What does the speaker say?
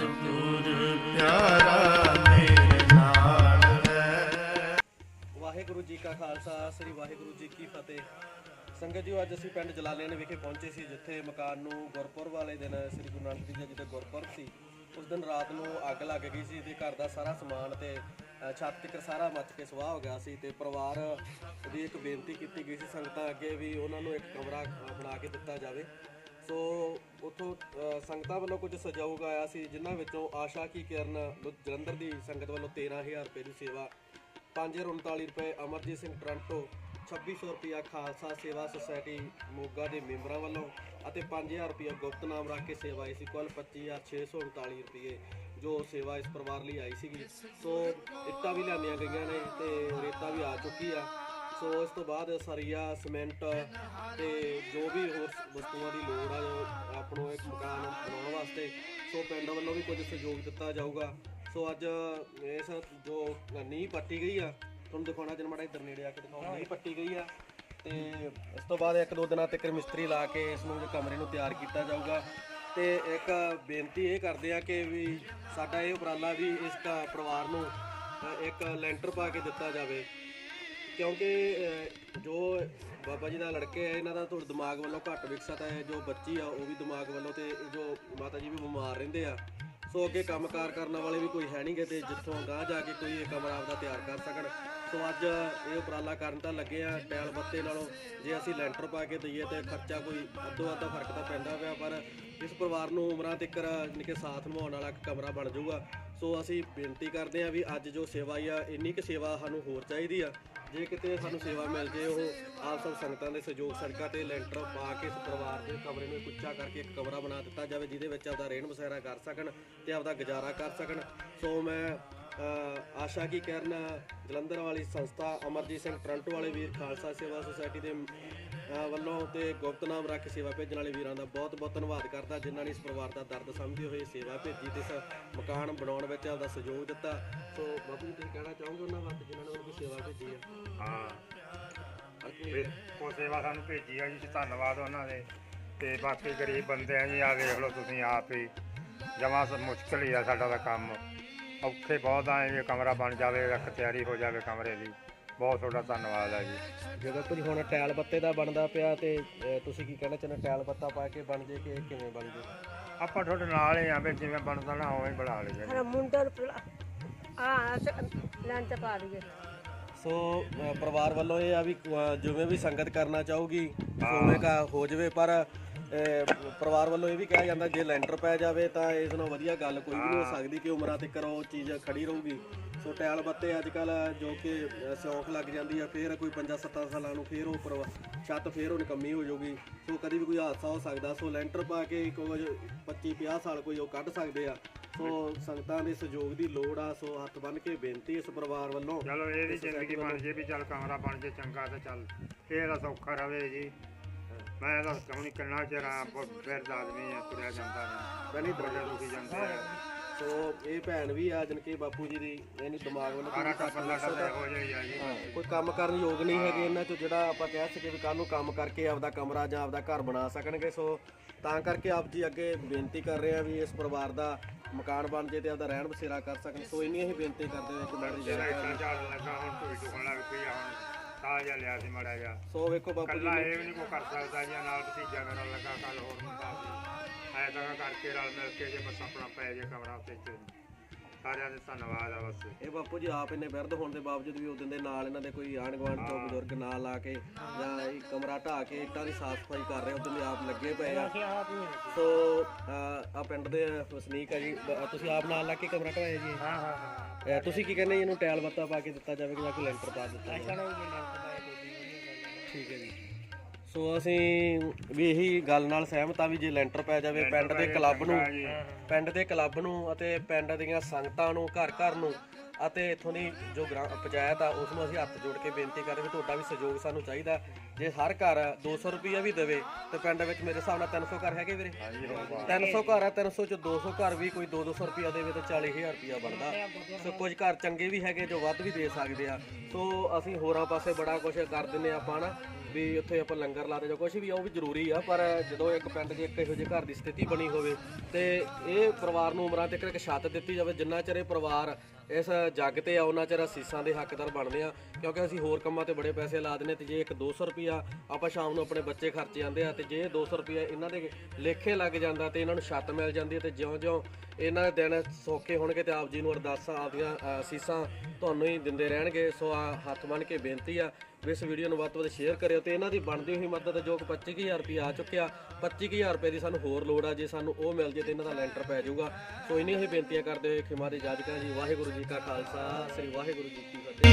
ਸਤਿਗੁਰ ਪਿਆਰਾ ਮੇਰੇ ਨਾਲ ਹੈ ਵਾਹਿਗੁਰੂ ਜੀ ਕਾ ਖਾਲਸਾ, ਸ੍ਰੀ ਵਾਹਿਗੁਰੂ ਜੀ ਕੀ ਫਤਿਹ। ਸੰਗਤ ਜੀ, ਅੱਜ ਅਸੀਂ ਪਿੰਡ ਜਲਾਲਿਆਣੇ ਵਿਖੇ ਪਹੁੰਚੇ ਸੀ, ਜਿੱਥੇ ਮਕਾਨ ਨੂੰ ਗੁਰਪੁਰਬ ਵਾਲੇ ਦਿਨ ਸ੍ਰੀ ਗੁਰੂ ਨਾਨਕ ਦੇਵ ਜੀ ਦਾ ਗੁਰਪੁਰਬ ਸੀ। ਉਸ ਦਿਨ ਰਾਤ ਨੂੰ ਅੱਗ ਲੱਗ ਗਈ ਸੀ ਤੇ ਘਰ ਦਾ ਸਾਰਾ ਸਮਾਨ ਤੇ ਛੱਤ ਤੱਕ ਸਾਰਾ ਮੱਚ ਕੇ ਸਵਾਹ ਹੋ ਗਿਆ ਸੀ ਤੇ ਪਰਿਵਾਰ ਦੀ ਇੱਕ ਬੇਨਤੀ ਕੀਤੀ ਗਈ ਸੀ ਸੰਗਤਾਂ ਅੱਗੇ ਵੀ ਉਹਨਾਂ ਨੂੰ ਇੱਕ ਕਮਰਾ ਬਣਾ ਕੇ ਦਿੱਤਾ ਜਾਵੇ। ਸੋ ਉਥੋਂ ਸੰਗਤਾਂ ਵੱਲੋਂ ਕੁਝ ਸਹਿਯੋਗ ਆਇਆ ਸੀ, ਜਿਨ੍ਹਾਂ ਵਿੱਚੋਂ ਆਸ਼ਾ ਕੀ ਕਿਰਨ, ਲੁ- ਜਲੰਧਰ ਦੀ ਸੰਗਤ ਵੱਲੋਂ 13000 ਰੁਪਏ ਦੀ ਸੇਵਾ 539 ਰੁਪਏ, ਅਮਰਜੀਤ ਸਿੰਘ ਟ੍ਰਾਂਟੋ 2600 ਰੁਪਇਆ ਖਾਲਸਾ ਸੇਵਾ ਸੁਸਾਇਟੀ ਮੋਗਾ ਦੇ ਮੈਂਬਰਾਂ ਵੱਲੋਂ ਅਤੇ 5000 ਰੁਪਇਆ ਗੁਪਤ ਨਾਮ ਰੱਖ ਕੇ ਸੇਵਾ ਆਈ ਸੀ, ਕੁੱਲ 25639 ਰੁਪਏ ਜੋ ਸੇਵਾ ਇਸ ਪਰਿਵਾਰ ਲਈ ਆਈ ਸੀਗੀ। ਸੋ ਇੱਟਾਂ ਵੀ ਲਿਆਂਦੀਆਂ ਗਈਆਂ ਨੇ ਤੇ ਰੇਤਾ ਵੀ ਆ ਚੁੱਕੀ ਆ। ਸੋ ਇਸ ਤੋਂ ਬਾਅਦ ਸਰੀਆ, ਸੀਮੈਂਟ ਤੇ ਜੋ ਵੀ ਹੋਰ ਵਸਤੂਆਂ ਦੀ ਲੋੜ ਆ, ਜੋ ਆਪ ਨੂੰ ਇੱਕ ਮਕਾਨ ਬਣਾਉਣ ਵਾਸਤੇ, ਸੋ ਪਿੰਡ ਵੱਲੋਂ ਵੀ ਕੁਝ ਸਹਿਯੋਗ ਦਿੱਤਾ ਜਾਊਗਾ। ਸੋ ਅੱਜ ਇਸ ਜੋ ਨੀਂਹ ਪੱਟੀ ਗਈ ਆ, ਤੁਹਾਨੂੰ ਦਿਖਾਉਣਾ ਜਨ ਮਾੜਾ ਇੱਧਰ ਨੇੜੇ ਆ ਕੇ ਦਿਖਾਉਣਾ ਨੀਂਹ ਪੱਟੀ ਗਈ ਆ ਤੇ ਇਸ ਤੋਂ ਬਾਅਦ ਇੱਕ ਦੋ ਦਿਨਾਂ ਤੱਕ ਮਿਸਤਰੀ ਲਾ ਕੇ ਇਸ ਨੂੰ ਕਮਰੇ ਨੂੰ ਤਿਆਰ ਕੀਤਾ ਜਾਊਗਾ। ਤੇ ਇੱਕ ਬੇਨਤੀ ਇਹ ਕਰਦੇ ਆ ਕਿ ਵੀ ਸਾਡਾ ਇਹ ਉਪਰਾਲਾ ਵੀ ਇਸ ਦਾ ਪਰਿਵਾਰ ਨੂੰ ਇੱਕ ਲੈਂਟਰ ਪਾ ਕੇ ਦਿੱਤਾ ਜਾਵੇ। ਕਿਉਂਕਿ ਅਹ, ਜੋ ਬਾਬਾ ਜੀ ਦਾ ਲੜਕੇ ਹੈ ਇਹਨਾਂ ਦਾ ਥੋੜਾ ਦਿਮਾਗ ਵੱਲੋਂ ਘੱਟ ਵਿਕਸਤ ਹੈ ਜੋ ਬੱਚੀ ਆ ਉਹ ਵੀ ਦਿਮਾਗ ਵੱਲੋਂ ਤੇ ਜੋ ਮਾਤਾ ਜੀ ਵੀ ਬਿਮਾਰ ਰਹਿੰਦੇ ਆ। ਸੋ ਅੱਗੇ ਕੰਮਕਾਰ ਕਰਨ ਵਾਲੇ ਵੀ ਕੋਈ ਹੈ ਨਹੀਂਗੇ ਤੇ ਜਿੱਥੋਂ ਗਾਂ ਜਾ ਕੇ ਕੋਈ ਇਹ ਕਮਰਾ ਆਪਦਾ ਤਿਆਰ ਕਰ ਸਕਣ। ਸੋ ਅੱਜ ਇਹ ਉਪਰਾਲਾ ਕਰਨ ਤਾਂ ਲੱਗੇ ਆ ਟੈਲ ਬੱਤੇ ਨਾਲੋਂ ਜੇ ਅਸੀਂ ਲੈਂਟਰ ਪਾ ਕੇ ਦਈਏ ਤੇ ਖਰਚਾ ਕੋਈ ਅੱਧੋ ਅੱਧਾ ਫ਼ਰਕ ਤਾਂ ਪੈਂਦਾ ਪਿਆ, ਪਰ ਇਸ ਪਰਿਵਾਰ ਨੂੰ ਉਮਰਾਂ ਤੱਕ ਨਿੱਕੇ ਸਾਥ ਨਿਭਾਉਣ ਵਾਲਾ ਕਮਰਾ ਬਣ ਜਾਊਗਾ। ਸੋ ਅਸੀਂ ਬੇਨਤੀ ਕਰਦੇ ਆ ਵੀ ਅੱਜ ਜੋ ਸੇਵਾ ਆਈ ਆ, ਇੰਨੀ ਕੁ ਸੇਵਾ ਸਾਨੂੰ ਹੋਰ ਚਾਹੀਦੀ ਆ। ਜੇ ਕਿਤੇ ਸਾਨੂੰ ਸੇਵਾ ਮਿਲ ਜੇ, ਉਹ ਆਪ ਸਭ ਸੰਗਤਾਂ ਦੇ ਸਹਿਯੋਗ ਸੜਕਾਂ ਤੇ ਲੈਂਟਰ ਪਾ ਕੇ ਇਸ ਪਰਿਵਾਰ ਦੇ ਕਮਰੇ ਨੂੰ ਉੱਚਾ ਕਰਕੇ ਇੱਕ ਕਮਰਾ ਬਣਾ ਦਿੱਤਾ ਜਾਵੇ, ਜਿਹਦੇ ਵਿੱਚ ਆਪਦਾ ਰਹਿਣ ਬਸੇਰਾ ਕਰ ਸਕਣ ਤੇ ਆਪਦਾ ਗੁਜ਼ਾਰਾ ਕਰ ਸਕਣ। ਸੋ ਮੈਂ ਆਸ਼ਾ ਕੀ ਕਰਨ ਜਲੰਧਰ ਵਾਲੀ ਸੰਸਥਾ ਅਮਰਜੀਤ ਸਿੰਘ ਟ੍ਰਾਂਟੋ ਵਾਲੇ ਵੀਰ ਖਾਲਸਾ ਸੇਵਾ ਸੁਸਾਇਟੀ ਦੇ ਵੱਲੋਂ ਤੇ ਗੁਪਤ ਨਾਮ ਰੱਖ ਕੇ ਸੇਵਾ ਭੇਜਣ ਵਾਲੇ ਵੀਰਾਂ ਦਾ ਬਹੁਤ ਬਹੁਤ ਧੰਨਵਾਦ ਕਰਦਾ, ਜਿਨ੍ਹਾਂ ਨੇ ਇਸ ਪਰਿਵਾਰ ਦਾ ਦਰਦ ਸਮਝਦੇ ਹੋਏ ਸੇਵਾ ਭੇਜੀ ਤੇ ਇਸ ਮਕਾਨ ਬਣਾਉਣ ਵਿੱਚ ਆਪਦਾ ਸਹਿਯੋਗ ਦਿੱਤਾ। ਸੋ ਬਾਬੂ ਜੀ, ਤੁਸੀਂ ਕਹਿਣਾ ਚਾਹੋਗੇ ਉਹਨਾਂ ਵਾਸਤੇ ਜਿਨ੍ਹਾਂ ਨੇ ਉਹਨੂੰ ਸੇਵਾ ਭੇਜੀ ਹੈ। ਹਾਂ ਉਹ ਸੇਵਾ ਸਾਨੂੰ ਭੇਜੀ ਆ ਜੀ ਧੰਨਵਾਦ ਉਹਨਾਂ ਦੇ। ਤੇ ਬਾਕੀ ਗਰੀਬ ਬੰਦੇ ਆ ਜੀ ਆ ਦੇਖ ਲਓ ਤੁਸੀਂ ਆਪ ਹੀ। ਜਮਾ ਮੁਸ਼ਕਲ ਹੀ ਆ ਸਾਡਾ ਦਾ ਕੰਮ। ਔਖੇ ਬਹੁਤ ਆ ਇਹ ਕਮਰਾ ਬਣ ਜਾਵੇ ਰੱਖ ਤਿਆਰੀ ਹੋ ਜਾਵੇ ਕਮਰੇ ਦੀ। ਬਹੁਤ ਤੁਹਾਡਾ ਧੰਨਵਾਦ ਆ ਜੀ। ਜਦੋਂ ਤੁਸੀਂ ਹੁਣ ਟੈਲ ਬੱਤੇ ਦਾ ਬਣਦਾ ਪਿਆ ਤੇ ਅਹ, ਤੁਸੀਂ ਕੀ ਕਹਿਣਾ ਚਾਹੁੰਦੇ ਟੈਲ ਬੱਤਾ ਪਾ ਕੇ ਬਣ ਜੇ ਕਿ ਕਿਵੇਂ ਬਣ ਜੇ? ਆਪਾਂ ਤੁਹਾਡੇ ਨਾਲ ਹੀ ਆ ਵੀ ਜਿਵੇਂ ਬਣਦਾ ਨਾ ਉਵੇਂ ਬਣਾ ਲਈਏ। ਹਰ ਮੁੰਡਾ ਨੂੰ ਆ ਲੰਚ ਪਾ ਦਈਏ। ਸੋ ਪਰਿਵਾਰ ਵੱਲੋਂ ਇਹ ਆ ਵੀ ਜਿਵੇਂ ਵੀ ਸੰਗਤ ਕਰਨਾ ਚਾਹੂਗੀ ਉਵੇਂ ਕਾ ਹੋ ਜਾਵੇ ਪਰ ਪਰਿਵਾਰ ਵੱਲੋਂ ਇਹ ਵੀ ਕਿਹਾ ਜਾਂਦਾ ਜੇ ਲੈਂਟਰ ਪੈ ਜਾਵੇ ਤਾਂ ਇਸ ਨਾਲੋਂ ਵਧੀਆ ਗੱਲ ਕੋਈ ਵੀ ਨਹੀਂ ਹੋ ਸਕਦੀ ਕਿ ਉਮਰਾਂ ਤੱਕ ਉਹ ਚੀਜ਼ ਖੜੀ ਰਹੂਗੀ। ਸੋ ਟੈਲ ਬੱਤੇ ਅੱਜ ਕੱਲ ਜੋ ਕਿ ਸਿਉਂਖ ਲੱਗ ਜਾਂਦੀ ਆ ਫੇਰ ਕੋਈ 5-7 ਸਾਲਾਂ ਨੂੰ ਫੇਰ ਉਹ ਪਰਿਵਾ- ਛੱਤ ਫੇਰ ਉਹ ਨਿਕੰਮੀ ਹੋ ਜਾਊਗੀ। ਸੋ ਕਦੀ ਵੀ ਕੋਈ ਹਾਦਸਾ ਹੋ ਸਕਦਾ ਸੋ ਲੈਂਟਰ ਪਾ ਕੇ ਕੁਝ 25-50 ਸਾਲ ਕੋਈ ਉਹ ਕੱਢ ਸਕਦੇ ਆ। ਸੋ ਸੰਗਤਾਂ ਦੇ ਸਹਿਯੋਗ ਦੀ ਲੋੜ ਆ ਸੋ ਹੱਥ ਬੰਨ ਕੇ ਬੇਨਤੀ ਇਸ ਪਰਿਵਾਰ ਵੱਲੋਂ। ਚਲੋ ਇਹਦੀ ਜ਼ਿੰਦਗੀ ਬਣ ਜੇ ਵੀ ਚੱਲ ਕਮਰਾ ਬਣ ਜੇ ਚੰਗਾ ਤੇ ਚੱਲ ਇਹ ਦਾ ਸੌਖਾ ਰਵੇ ਜੀ। ਮੈਂ ਤਾਂ ਕਹੂੰ ਕਿੰਨਾ ਚਿਰ ਆ ਬਿਰਧ ਆਦਮੀ ਆ ਤੁਰਿਆ ਜਾਂਦਾ ਨਹੀਂ ਬਣੀ ਬੜੇ ਦੁਖੀ ਜਾਂਦੇ ਆ। ਸੋ ਇਹ ਭੈਣ ਵੀ ਆ ਜਨ ਕਿ ਬਾਪੂ ਜੀ ਦੀ ਇਹਨੀ ਦਿਮਾਗ ਵੱਲੋਂ ਕੋਈ ਟੱਬਰ ਸਾਡਾ ਹੋ ਜਾਈ ਆ ਜੀ। ਕੋਈ ਕੰਮ ਕਰਨ ਯੋਗ ਨਹੀਂ ਹੈਗੇ ਇਹਨਾਂ ਚੋਂ ਜਿਹੜਾ ਆਪਾਂ ਕਹਿ ਸਕੀਏ ਵੀ ਕੱਲ ਨੂੰ ਕੰਮ ਕਰਕੇ ਆਪਦਾ ਕਮਰਾ ਜਾਂ ਆਪਦਾ ਘਰ ਬਣਾ ਸਕਣਗੇ ਸੋ ਤਾਂ ਕਰਕੇ ਆਪ ਜੀ ਅੱਗੇ ਬੇਨਤੀ ਕਰ ਰਹੇ ਆ ਵੀ ਇਸ ਪਰਿਵਾਰ ਦਾ ਮਕਾਨ ਬਣ ਜੇ ਤੇ ਆਪਦਾ ਰਹਿਣ ਬਸੇਰਾ ਕਰ ਸਕਣ। ਸੋ ਇੰਨੀ ਹੀ ਬੇਨਤੀ ਕਰਦੇ ਦੀ ਜਿਹੜਾ ਜਗ੍ਹਾ ਇਦਾਂ ਚੱਲ ਲੱਗਾ ਹੁਣ ਲੱਗ ਪਈ ਆ ਹੁਣ ਤਾਂ ਜਿਹਾ ਲਿਆ ਸੀ ਮੜਾ ਜਾ ਸੋ ਵੇਖੋ ਬਾਪੂ ਜੀ ਕੱਲਾ ਇਹ ਵੀ ਨਹੀਂ ਕੋ ਕਰ ਸਕਦਾ ਜੀ ਨਾਲ ਭਤੀਜਾ ਮੇਰਾ ਲੱਗਾ ਕੱਲ ਹੋਰ ਮੁੰਡਾ ਸੀ। ਐ ਤਾਂ ਕਰਕੇ ਰਲ ਮਿਲ ਕੇ ਜੇ ਬਸ ਆਪਣਾ ਪੈ ਜੇ ਕਮਰਾ ਉੱਤੇ ਚ ਸਾਰਿਆਂ ਦੇ ਧੰਨਵਾਦ ਆ ਬਸ। ਇਹ ਬਾਪੂ ਜੀ ਆਪ ਇੰਨੇ ਬਿਰਧ ਹੋਣ ਦੇ ਬਾਵਜੂਦ ਵੀ ਉਹਦੇ ਦੇ ਨਾਲ ਇਹਨਾਂ ਦੇ ਕੋਈ ਆਂਢ ਗੁਆਂਢ ਤੋਂ ਬਜ਼ੁਰਗ ਨਾਲ ਲਾ ਕੇ ਜਾਂ ਇਹ ਕਮਰਾ ਢਾ ਕੇ ਇੱਟਾਂ ਦੀ ਸਾਫ਼ ਸਫ਼ਾਈ ਕਰ ਰਹੇ ਉਹਦੇ ਲਈ ਆਪ ਲੱਗੇ ਪਏ ਆ। ਸੋ ਆ ਪਿੰਡ ਦੇ ਵਸਨੀਕ ਆ ਜੀ। ਬ- ਤੁਸੀਂ ਆਪ ਨਾਲ ਲਾ ਕੇ ਕਮਰਾ ਢਾਇਆ ਜੀ? ਹਾਂ ਹਾਂ ਤੁਸੀਂ ਕੀ ਕਹਿੰਦੇ ਜੀ ਇਹਨੂੰ ਟੈਲ ਬੱਤਾ ਪਾ ਕੇ ਦਿੱਤਾ ਜਾਵੇ ਜਾਂ ਕੋਈ ਲੈਂਟਰ ਪਾ ਦਿੱਤਾ ਜਾਵੇ? ਠੀਕ ਹੈ ਜੀ। ਸੋ ਅਸੀਂ ਵੀ ਇਹੀ ਗੱਲ ਨਾਲ ਸਹਿਮਤ ਆ ਵੀ ਜੇ ਲੈਂਟਰ ਪੈ ਜਾਵੇ ਪਿੰਡ ਦੇ ਕਲੱਬ ਨੂੰ ਪਿੰਡ ਦੇ ਕਲੱਬ ਨੂੰ ਅਤੇ ਪਿੰਡ ਦੀਆਂ ਸੰਗਤਾਂ ਨੂੰ ਘਰ ਘਰ ਨੂੰ ਅਤੇ ਇਥੋਂ ਦੀ ਜੋ ਗ੍ਰਾਂ- ਪੰਚਾਇਤ ਆ ਉਸ ਨੂੰ ਅਸੀਂ ਹੱਥ ਜੋੜ ਕੇ ਬੇਨਤੀ ਕਰਦੇ ਵੀ ਤੁਹਾਡਾ ਵੀ ਸਹਿਯੋਗ ਸਾਨੂੰ ਚਾਹੀਦਾ ਜੇ ਹਰ ਘਰ 200 ਰੁਪਈਆ ਵੀ ਦੇਵੇ ਤੇ ਪਿੰਡ ਵਿੱਚ ਮੇਰੇ ਹਿਸਾਬ ਨਾਲ 300 ਘਰ ਹੈਗੇ ਵੀਰੇ। 300 ਘਰ ਆ 300 ਚ 200 ਘਰ ਵੀ ਕੋਈ 2-200 ਰੁਪਈਆ ਦੇਵੇ ਤਾਂ 40000 ਰੁਪਈਆ ਬਣਦਾ। ਸੋ ਕੁਝ ਘਰ ਚੰਗੇ ਵੀ ਹੈਗੇ ਜੋ ਵੱਧ ਵੀ ਦੇ ਸਕਦੇ ਆ। ਸੋ ਅਸੀਂ ਹੋਰਾਂ ਪਾਸੇ ਬੜਾ ਕੁਝ ਕਰ ਦਿੰਨੇ ਆਪਾਂ ਨਾ ਵੀ ਉੱਥੇ ਆਪਾਂ ਲੰਗਰ ਲਾਦੇ ਜਾਂ ਕੁਝ ਵੀ ਆ ਉਹ ਵੀ ਜ਼ਰੂਰੀ ਆ ਪਰ ਜਦੋਂ ਇੱਕ ਪਿੰਡ 'ਚ ਇੱਕ ਇਹੋ ਜਿਹੇ ਘਰ ਦੀ ਸਥਿਤੀ ਬਣੀ ਹੋਵੇ ਤੇ ਇਹ ਪਰਿਵਾਰ ਨੂੰ ਉਮਰਾਂ ਤੱਕ ਇੱਕ ਛੱਤ ਦਿੱਤੀ ਜਾਵੇ ਜਿੰਨਾ ਚਿਰ ਇਹ ਪਰਿਵਾਰ ਇਸ ਜੱਗ ਤੇ ਆ ਉਹਨਾਂ ਚਿਰ ਅਸੀਸਾਂ ਦੇ ਹੱਕਦਾਰ ਬਣਦੇ ਆ ਕਿਉਂਕਿ ਅਸੀਂ ਹੋਰ ਕੰਮਾਂ ਤੇ ਬੜੇ ਪੈਸੇ ਲਾ ਦਿੰਦੇ ਤੇ ਜੇ ਇੱਕ 200 ਰੁਪਿਆ ਆਪਾਂ ਸ਼ਾਮ ਨੂੰ ਆਪਣੇ ਬੱਚੇ ਖਰਚ ਜਾਂਦੇ ਆ ਤੇ ਜੇ ਇਹ 200 ਰੁਪਿਆ ਇਹਨਾਂ ਦੇ ਲੇਖੇ ਲੱਗ ਜਾਂਦਾ ਤੇ ਇਹਨਾਂ ਨੂੰ ਛੱਤ ਮਿਲ ਜਾਂਦੀ ਹੈ ਤੇ ਜਿਉਂ-ਜਿਉਂ ਇਹਨਾਂ ਦੇ ਦਿਨ ਸੌਖੇ ਹੋਣਗੇ ਤੇ ਆਪ ਜੀ ਨੂੰ ਅਰਦਾਸਾਂ ਆਪਦੀਆਂ ਅ, ਅਸੀਸਾਂ ਤੁਹਾਨੂੰ ਹੀ ਦਿੰਦੇ ਰਹਿਣਗੇ। ਸੋ ਆ ਹੱਥ ਬੰਨ ਕੇ ਬੇਨਤੀ ਆ ਇਸ ਵੀਡੀਓ ਨੂੰ ਵੱਧ ਤੋਂ ਵੱਧ ਸ਼ੇਅਰ ਕਰਿਓ ਤੇ ਇਹਨਾਂ ਦੀ ਬਣਦੀ ਹੋਈ ਮਦਦ ਜੋ ਕਿ 25000 ਰੁਪਏ ਆ ਚੁੱਕਿਆ 25000 ਰੁਪਏ ਦੀ ਸਾਨੂੰ ਹੋਰ ਲੋੜ ਆ, ਜੇ ਸਾਨੂੰ ਉਹ ਮਿਲ ਜੇ ਤੇ ਇਹਨਾਂ ਦਾ ਲੈਂਟਰ ਪੈ ਜਾਊਗਾ। ਸੋ ਇੰਨੀ ਹੀ ਬੇਨਤੀਆਂ ਕਰਦੇ ਹੋਏ ਖਿਮਾ ਦੇ ਜਾਜਕਾਂ ਜੀ, ਵਾਹਿਗੁਰੂ ਜੀ ਕਾ ਖਾਲਸਾ, ਸ੍ਰੀ ਵਾਹਿਗੁਰੂ ਜੀ ਕੀ ਫਤਿਹ।